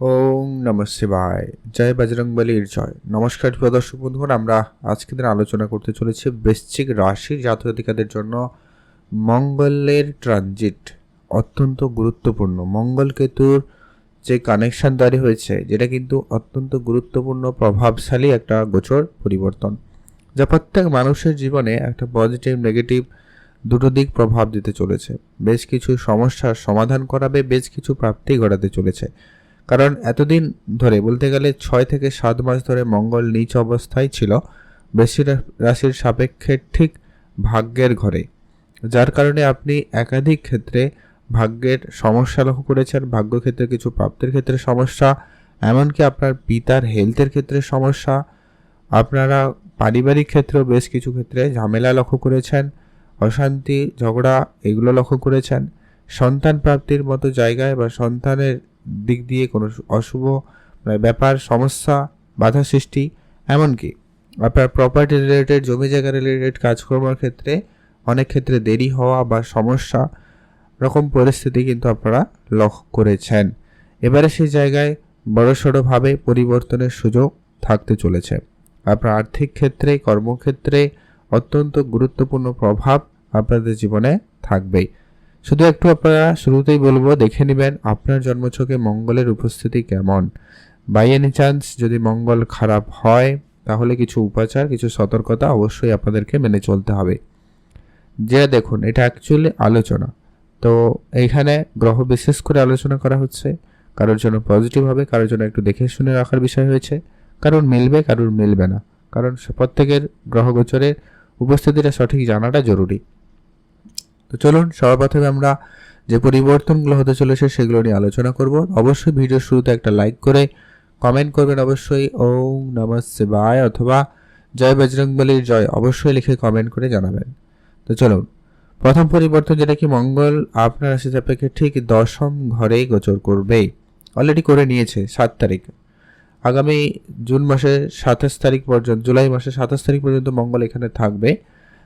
ওং নম শিবায়। জয় বজরং বলির জয়। নমস্কার প্রিয় দর্শক বন্ধুগণ, আমরা আজকে দিন আলোচনা করতে চলেছি বৃশ্চিক রাশির জাতকাদের জন্য মঙ্গলের ট্রানজিট। অত্যন্ত গুরুত্বপূর্ণ। মঙ্গল কেতুর যে কানেকশন তৈরি হয়েছে, যেটা কিন্তু অত্যন্ত গুরুত্বপূর্ণ, প্রভাবশালী একটা গোচর পরিবর্তন, যা প্রত্যেক মানুষের জীবনে একটা পজিটিভ নেগেটিভ দুটো দিক প্রভাব দিতে চলেছে। বেশ কিছু সমস্যার সমাধান করাবে, বেশ কিছু প্রাপ্তি ঘটাতে চলেছে। কারণ এতদিন ধরে বলতে গেলে ছয় থেকে সাত মাস ধরে মঙ্গল নিচ অবস্থায় ছিল বেশি রাশির সাপেক্ষে ঠিক ভাগ্যের ঘরে। যার কারণে আপনি একাধিক ক্ষেত্রে ভাগ্যের সমস্যা লক্ষ্য করেছেন ভাগ্য ক্ষেত্রে কিছু প্রাপ্তির ক্ষেত্রে সমস্যা, এমনকি আপনার পিতার হেলথের ক্ষেত্রে সমস্যা, আপনারা পারিবারিক ক্ষেত্রেও বেশ কিছু ক্ষেত্রে ঝামেলা লক্ষ্য করেছেন, অশান্তি, ঝগড়া, এগুলো লক্ষ্য করেছেন। সন্তান প্রাপ্তির মতো জায়গায় বা সন্তানের দিক দিয়ে কোনো অশুভ মানে ব্যাপার, সমস্যা, বাধা সৃষ্টি, এমনকি আপনার প্রপার্টি রিলেটেড জমি জায়গা রিলেটেড কাজকর্মের ক্ষেত্রে অনেক ক্ষেত্রে দেরি হওয়া বা সমস্যা রকম পরিস্থিতি কিন্তু আপনারা লক্ষ্য করেছেন। এবারে সেই জায়গায় বড়সড়ভাবে পরিবর্তনের সুযোগ থাকতে চলেছে। আপনার আর্থিক ক্ষেত্রে, কর্মক্ষেত্রে অত্যন্ত গুরুত্বপূর্ণ প্রভাব আপনাদের জীবনে থাকবেই। শুধু একটু আপনারা শুরুতেই বলব, দেখে নেবেন আপনার জন্মছকে মঙ্গলের উপস্থিতি কেমন। বাই এনি চান্স যদি মঙ্গল খারাপ হয়, তাহলে কিছু উপাচার, কিছু সতর্কতা অবশ্যই আপনাদেরকে মেনে চলতে হবে। যে দেখুন, এটা অ্যাকচুয়ালি আলোচনা। তো এইখানে গ্রহ বিশেষ করে আলোচনা করা হচ্ছে। কারোর জন্য পজিটিভ হবে, কারোর জন্য একটু দেখে শুনে রাখার বিষয় হয়েছে। কারোর মিলবে কারোর মিলবে না। কারণ প্রত্যেকের গ্রহগোচরের উপস্থিতিটা সঠিক জানাটা জরুরি। তো চলুন, সর্বপ্রথমে আমরা যে পরিবর্তনগুলো হতে চলেছে সেগুলো নিয়ে আলোচনা করব। অবশ্যই ভিডিওর শুরুতে একটা লাইক করে কমেন্ট করবেন অবশ্যই। ওম নম শিবায় অথবা জয় বজরংবলির জয় অবশ্যই লিখে কমেন্ট করে জানাবেন। তো চলুন, প্রথম পরিবর্তন যেটা কি মঙ্গল আপনার রাশি সাপেক্ষে ঠিক দশম ঘরেই গোচর করবেই অলরেডি করে নিয়েছে, সাত তারিখ। আগামী জুন মাসের সাতাশ তারিখ পর্যন্ত, জুলাই মাসের সাতাশ তারিখ পর্যন্ত মঙ্গল এখানে থাকবে।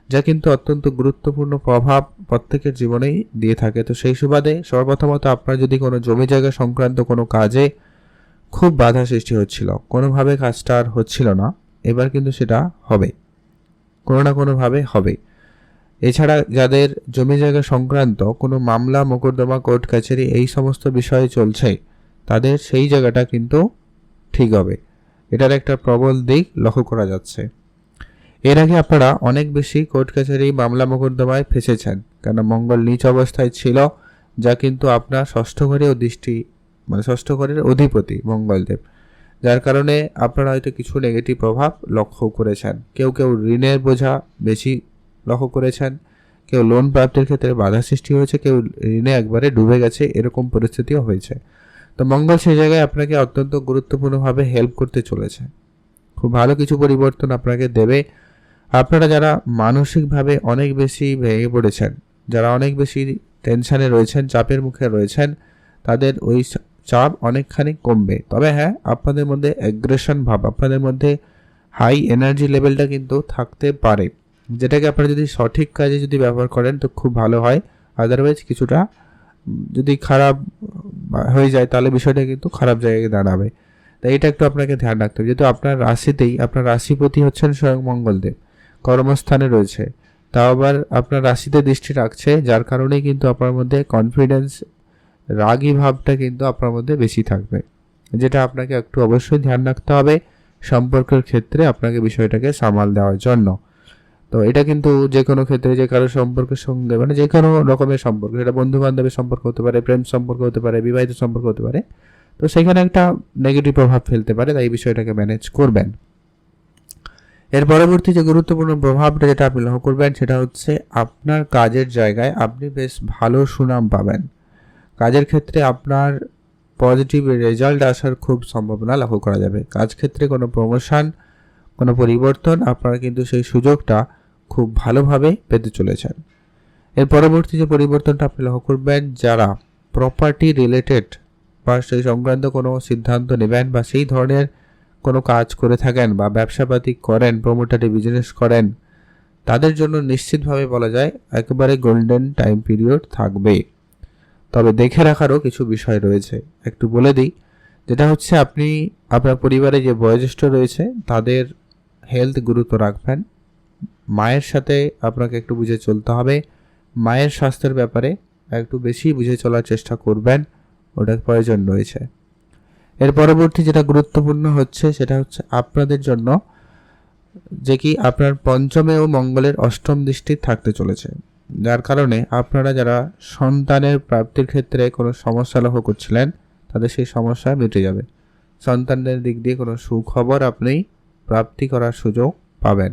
যা কিন্তু অত্যন্ত গুরুত্বপূর্ণ প্রভাব প্রত্যেকের জীবনেই দিয়ে থাকে। তো সেই সুবাদে সর্বপ্রথমত আপনার যদি কোনো জমি জায়গা সংক্রান্ত কোনো কাজে খুব বাধা সৃষ্টি হচ্ছিল, কোনোভাবে কাজটা আর হচ্ছিল না, এবার কিন্তু সেটা হবে। কোনো না কোনোভাবে হবে। এছাড়া যাদের জমি জায়গা সংক্রান্ত কোনো মামলা, মোকদ্দমা, কোর্ট কাছারি এই সমস্ত বিষয়ে চলছে, তাদের সেই জায়গাটা কিন্তু ঠিক হবে। এটার একটা প্রবল দিক লক্ষ্য করা যাচ্ছে। এর আগে আপনারা অনেক বেশি কোর্ট কাছারি, মামলা মোকদ্দমায় ফেসেছেন কেন মঙ্গল নিচ অবস্থায় ছিল, যা কিন্তু আপনার ষষ্ঠ ঘরেও দৃষ্টি মানে ষষ্ঠ ঘরের অধিপতি মঙ্গলদেব। যার কারণে আপনারা হয়তো কিছু নেগেটিভ প্রভাব লক্ষ্য করেছেন। কেউ কেউ ঋণের বোঝা বেশি লক্ষ্য করেছেন, কেউ লোন প্রাপ্তির ক্ষেত্রে বাধা সৃষ্টি হয়েছে, কেউ ঋণে একবারে ডুবে গেছে, এরকম পরিস্থিতিও হয়েছে। তো মঙ্গল সেই জায়গায় আপনাকে অত্যন্ত গুরুত্বপূর্ণভাবে হেল্প করতে চলেছে। খুব ভালো কিছু পরিবর্তন আপনাকে দেবে। আপনারা যারা মানসিকভাবে অনেক বেশি ভেঙে পড়েছেন, যারা অনেক বেশি টেনশানে রয়েছেন, চাপের মুখে রয়েছেন, তাদের ওই চাপ অনেকখানি কমবে। তবে হ্যাঁ আপনাদের মধ্যে অ্যাগ্রেশন ভাব, আপনাদের মধ্যে হাই এনার্জি লেভেলটা কিন্তু থাকতে পারে। যেটাকে আপনারা যদি সঠিক কাজে যদি ব্যবহার করেন, তো খুব ভালো হয়। আদারওয়াইজ কিছুটা, যদি খারাপ হয়ে যায়, তাহলে বিষয়টা কিন্তু খারাপ জায়গায় দাঁড়াবে। তাই এটা একটু আপনাকে ধ্যান রাখতে হবে। যেহেতু আপনার রাশিতেই, আপনার রাশিপতি হচ্ছেন স্বয়ং মঙ্গলদেব। কর্মস্থানে রয়েছে। তাও আবার আপনার রাশিতে দৃষ্টি রাখছে, যার কারণে কিন্তু আপনার মধ্যে কনফিডেন্স রাগী ভাবটা কিন্তু আপনার মধ্যে বেশি থাকবে। যেটা আপনাকে একটু অবশ্যই ধ্যান রাখতে হবে সম্পর্কের ক্ষেত্রে আপনাকে বিষয়টাকে সামাল দেওয়ার জন্য। তো এটা কিন্তু যে কোনো ক্ষেত্রে যে কারও সম্পর্কের সঙ্গে মানে যে কোনো রকমের সম্পর্ক, সেটা বন্ধু বান্ধবের সম্পর্ক হতে পারে প্রেম সম্পর্ক হতে পারে, বিবাহিত সম্পর্ক হতে পারে। তো সেখানে একটা নেগেটিভ প্রভাব ফেলতে পারে, তাই বিষয়টাকে ম্যানেজ করবেন। এর পরবর্তী যে গুরুত্বপূর্ণ প্রভাবটা যেটা আপনি লক্ষ্য করবেন, সেটা হচ্ছে আপনার কাজের জায়গায় আপনি বেশ ভালো সুনাম পাবেন। কাজের ক্ষেত্রে আপনার পজিটিভ রেজাল্ট আসার খুব সম্ভাবনা লক্ষ্য করা যাবে। কাজ ক্ষেত্রে কোনো প্রমোশন কোনো পরিবর্তন, আপনারা কিন্তু সেই সুযোগটা খুব ভালোভাবে পেতে চলেছেন। এর পরবর্তী যে পরিবর্তনটা আপনি লক্ষ্য করবেন, যারা প্রপার্টি রিলেটেড বা সেই সংক্রান্ত কোনো সিদ্ধান্ত নেবেন বা সেই ধরনের কোনো কাজ করে থাকেন বা ব্যবসাপাতি করেন প্রমোটারি বিজনেস করেন, তাদের জন্য নিশ্চিতভাবে বলা যায় একেবারে গোল্ডেন টাইম পিরিয়ড থাকবে। তবে দেখে রাখারও কিছু বিষয় রয়েছে। একটু বলে দিই, যেটা হচ্ছে আপনি, আপনার পরিবারে যে বয়োজ্যেষ্ঠ রয়েছে, তাদের হেলথ গুরুত্ব রাখবেন। মায়ের সাথে আপনাকে একটু বুঝে চলতে হবে। মায়ের স্বাস্থ্যের ব্যাপারে একটু বেশি বুঝে চলার চেষ্টা করবেন, ওটার প্রয়োজন রয়েছে। এর পরবর্তী যেটা গুরুত্বপূর্ণ হচ্ছে সেটা হচ্ছে আপনাদের জন্য যে কি আপনার পঞ্চমে ও মঙ্গলের অষ্টম দৃষ্টি থাকতে চলেছে। যার কারণে আপনারা যারা সন্তানের প্রাপ্তির ক্ষেত্রে কোনো সমস্যা লক্ষ্য করছিলেন, তাদের সেই সমস্যা মিটে যাবে। সন্তানদের দিক দিয়ে কোনো সুখবর আপনি প্রাপ্তি করার সুযোগ পাবেন।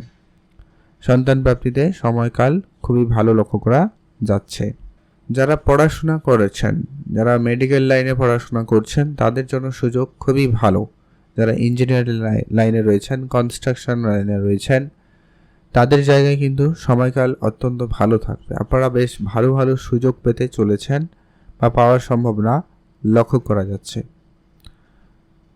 সন্তান প্রাপ্তিতে সময়কাল খুবই ভালো লক্ষ্য করা যাচ্ছে। যারা পড়াশোনা করেছেন, যারা মেডিকেল লাইনে পড়াশোনা করছেন, তাদের জন্য সুযোগ খুবই ভালো। যারা ইঞ্জিনিয়ারিং লাইনে রয়েছেন কনস্ট্রাকশন লাইনে রয়েছেন, তাদের জায়গায় কিন্তু সময়কাল অত্যন্ত ভালো থাকবে। আপনারা বেশ ভালো ভালো সুযোগ পেতে চলেছেন বা পাওয়ার সম্ভাবনা লক্ষ্য করা যাচ্ছে।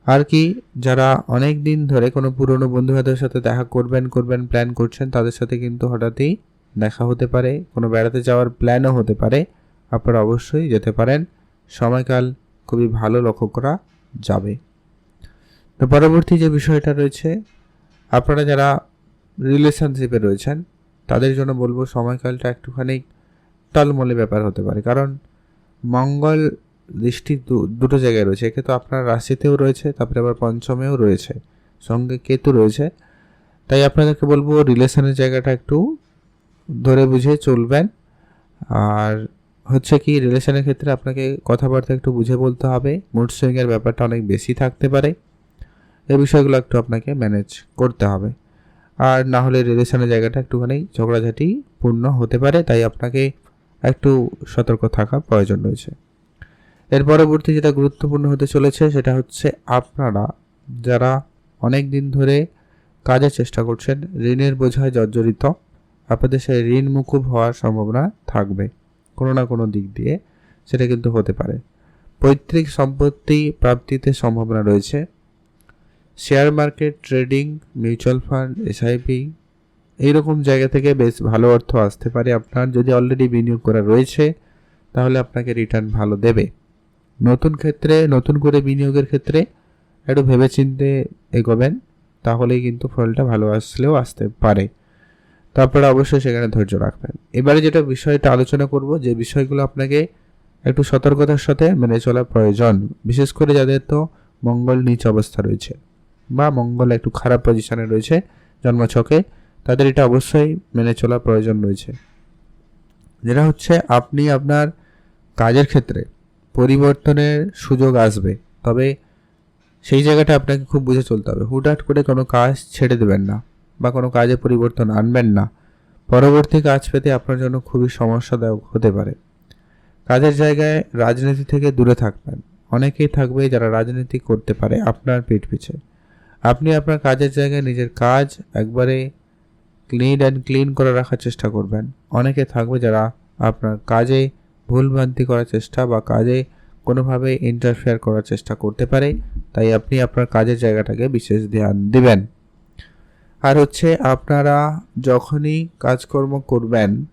আর কি, যারা অনেক দিন ধরে কোনো পুরনো বন্ধুবান্ধবের সাথে দেখা করবেন করবেন প্ল্যান করছেন, তাদের সাথে কিন্তু হঠাৎই দেখা হতে পারে, কোনো বেড়াতে যাওয়ার প্ল্যানও হতে পারে। আপনারা অবশ্যই যেতে পারেন। সময়কাল খুবই ভালো লক্ষ্য করা যাবে। তো পরবর্তী যে বিষয়টা রয়েছে, আপনারা যারা রিলেশনশিপে রয়েছেন, তাদের জন্য বলব সময়কালটা একটুখানি টলমলে ব্যাপার হতে পারে। কারণ মঙ্গল দৃষ্টি দুটো জায়গায় রয়েছে। একে তো আপনার রাশিতেও রয়েছে, তারপরে আবার পঞ্চমেও রয়েছে। সঙ্গে কেতু রয়েছে। তাই আপনাদেরকে বলব রিলেশনের জায়গাটা একটু ধরে বুঝে চলবেন। আর হচ্ছে কি রিলেশনের ক্ষেত্রে আপনাকে কথাবার্তা একটু বুঝে বলতে হবে। মুড সুইংয়ের ব্যাপারটা অনেক বেশি থাকতে পারে। এই বিষয়গুলো একটু আপনাকে ম্যানেজ করতে হবে। আর না হলে রিলেশনের জায়গাটা একটুখানি ঝগড়াঝাটি পূর্ণ হতে পারে, তাই আপনাকে একটু সতর্ক থাকা প্রয়োজন রয়েছে। এর পরবর্তী যেটা গুরুত্বপূর্ণ হতে চলেছে, সেটা হচ্ছে আপনারা যারা অনেক দিন ধরে কাজের চেষ্টা করছেন, ঋণের বোঝায় জর্জরিত, আপনাদের সেই ঋণ মুকুব হওয়ার সম্ভাবনা থাকবে। কোনো না কোনো দিক দিয়ে সেটা কিন্তু হতে পারে। পৈতৃক সম্পত্তি প্রাপ্তিতে সম্ভাবনা রয়েছে। Share market, trading, mutual fund, SIP এইরকম জায়গা থেকে বেশ ভালো অর্থ আসতে পারে। আপনার যদি অলরেডি বিনিয়োগ করা রয়েছে, তাহলে আপনাকে রিটার্ন ভালো দেবে। নতুন ক্ষেত্রে, নতুন করে বিনিয়োগের ক্ষেত্রে একটু ভেবেচিন্তে এগোবেন, তাহলেই কিন্তু ফলটা ভালো আসলেও আসতে পারে। তো আপনারা অবশ্যই সেখানে ধৈর্য রাখবেন। এবারে যেটা বিষয়টা আলোচনা করব, যে বিষয়গুলো আপনাকে একটু সতর্কতার সাথে মেনে চলা প্রয়োজন, বিশেষ করে যাদের তো মঙ্গল নিচ অবস্থা রয়েছে বা মঙ্গল একটু খারাপ পজিশনে রয়েছে জন্মছকে, তাদের এটা অবশ্যই মেনে চলা প্রয়োজন রয়েছে। যেটা হচ্ছে, আপনি আপনার কাজের ক্ষেত্রে পরিবর্তনের সুযোগ আসবে, তবে সেই জায়গাটা আপনাকে খুব বুঝে চলতে হবে। হুটহাট করে কোনো কাজ ছেড়ে দেবেন না। বা কোনো কাজে পরিবর্তন আনবেন না। পরবর্তী কাজ পেতে আপনার জন্য খুবই সমস্যাদায়ক হতে পারে। কাজের জায়গায় রাজনীতি থেকে দূরে থাকবেন। অনেকেই থাকবে যারা রাজনীতি করতে পারে আপনার পিঠ পিছে। আপনি আপনার কাজের জায়গায় নিজের কাজ একবারে ক্লিন অ্যান্ড ক্লিন করে রাখার চেষ্টা করবেন। অনেকে থাকবে যারা আপনার কাজে ভুলভ্রান্তি করার চেষ্টা বা কাজে কোনোভাবে ইন্টারফেয়ার করার চেষ্টা করতে পারে। তাই আপনি আপনার কাজের জায়গাটাকে বিশেষ ধ্যান দিবেন। আর হচ্ছে আপনারা যখনই কাজকর্ম করবেন,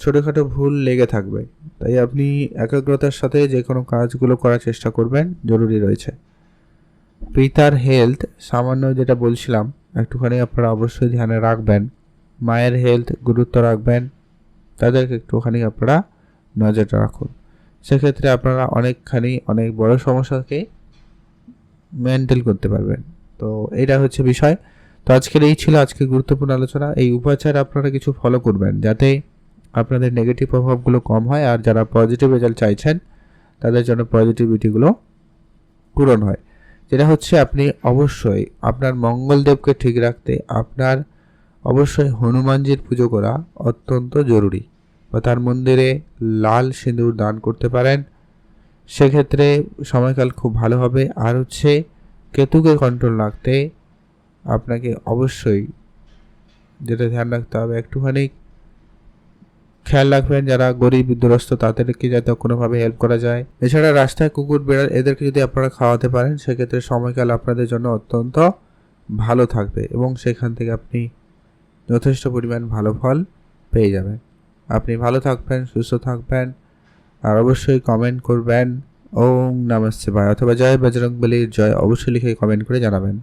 ছোটোখাটো ভুল লেগে থাকবে। তাই আপনি একাগ্রতার সাথে যে কোনো কাজগুলো করার চেষ্টা করবেন, জরুরি রয়েছে। পিতার হেলথ সামান্য যেটা বলছিলাম, একটুখানি আপনারা অবশ্যই ধ্যানে রাখবেন। মায়ের হেলথ গুরুত্ব রাখবেন। তাদেরকে একটুখানি আপনারা নজর রাখুন। সেক্ষেত্রে আপনারা অনেকখানি, অনেক বড় সমস্যাকে মেনটেল করতে পারবেন। তো এটা হচ্ছে বিষয়। তো আজকের এই ছিল আজকে গুরুত্বপূর্ণ আলোচনা। এই উপাচার আপনারা কিছু ফলো করবেন যাতে আপনাদের নেগেটিভ প্রভাবগুলো কম হয় আর যারা পজিটিভ রেজাল্ট চাইছেন, তাদের জন্য পজিটিভিটিগুলো পূরণ হয়। যেটা হচ্ছে আপনি অবশ্যই আপনার মঙ্গলদেবকে ঠিক রাখতে, আপনার অবশ্যই হনুমানজির পুজো করা অত্যন্ত জরুরি বা তার মন্দিরে লাল সিঁদুর দান করতে পারেন। সেক্ষেত্রে সময়কাল খুব ভালো হবে। আর হচ্ছে কেতুকে কন্ট্রোল রাখতে আপনাকে অবশ্যই যেটা ধ্যান রাখতে হবে, একটুখানি খেয়াল রাখবেন যারা গরিব, দুরস্ত, তাদেরকে যাতে কোনোভাবে হেল্প করা যায়। এছাড়া রাস্তায় কুকুর, বেড়াল এদেরকে যদি আপনারা খাওয়াতে পারেন, সেক্ষেত্রে সময়কাল আপনাদের জন্য অত্যন্ত ভালো থাকবে এবং সেখান থেকে আপনি যথেষ্ট পরিমাণ ভালো ফল পেয়ে যাবেন। আপনি ভালো থাকবেন, সুস্থ থাকবেন, আর অবশ্যই কমেন্ট করবেন। ওম নমঃ শিবায় অথবা জয় বজরং জয় অবশ্যই লিখে কমেন্ট করে জানাবেন।